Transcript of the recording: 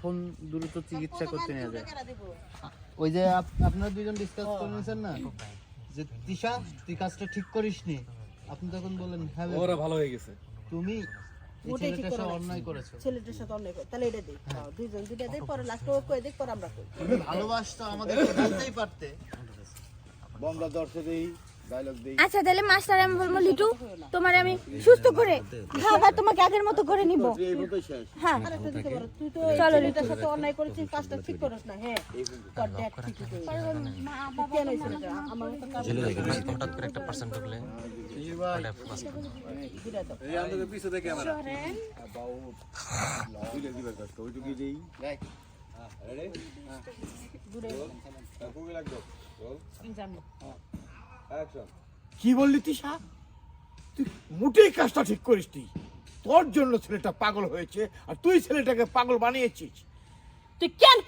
এখন দ্রুত চিকিৎসা করতে নিয়ে যায়। ওই যে আপনারা দুজন ডিসকাস করে নিয়েছেন না? যে তিশা তুই কাজটা ঠিক করিসনি? আপনি তখন বললেন হ্যাঁ ওরা ভালো হয়ে গেছে। তুমি ছেলেটার সাথে অন্যায় করেছ। ছেলেটার সাথে অন্যায় করে তাহলে এটা দিই দাও, দুইজন দুইটা দিই পরে লাস্টে ও কয়ে দিই পরে আমরা কই তুমি ভালোবাসতো আমাদের বলতেই পারতে। আচ্ছা তাহলে মাস্টার আমি বলব লিটু তোমার আমি সুস্থ করে আবার তোমাকে আগের মতো করে নিব। হ্যাঁ চলো, ছেলেটার সাথে অন্যায় করেছিস কাজটা ঠিক করিস না হ্যাঁ। কেন আমার হঠাৎ করে একটা পার্সেন্ট ঢুকলে লাগবে কি বললি তিশা তুই মোটেই কাজটা ঠিক করিস তুই তোর জন্য ছেলেটা পাগল হয়েছে আর তুই ছেলেটাকে পাগল বানিয়েছিস। তুই কেন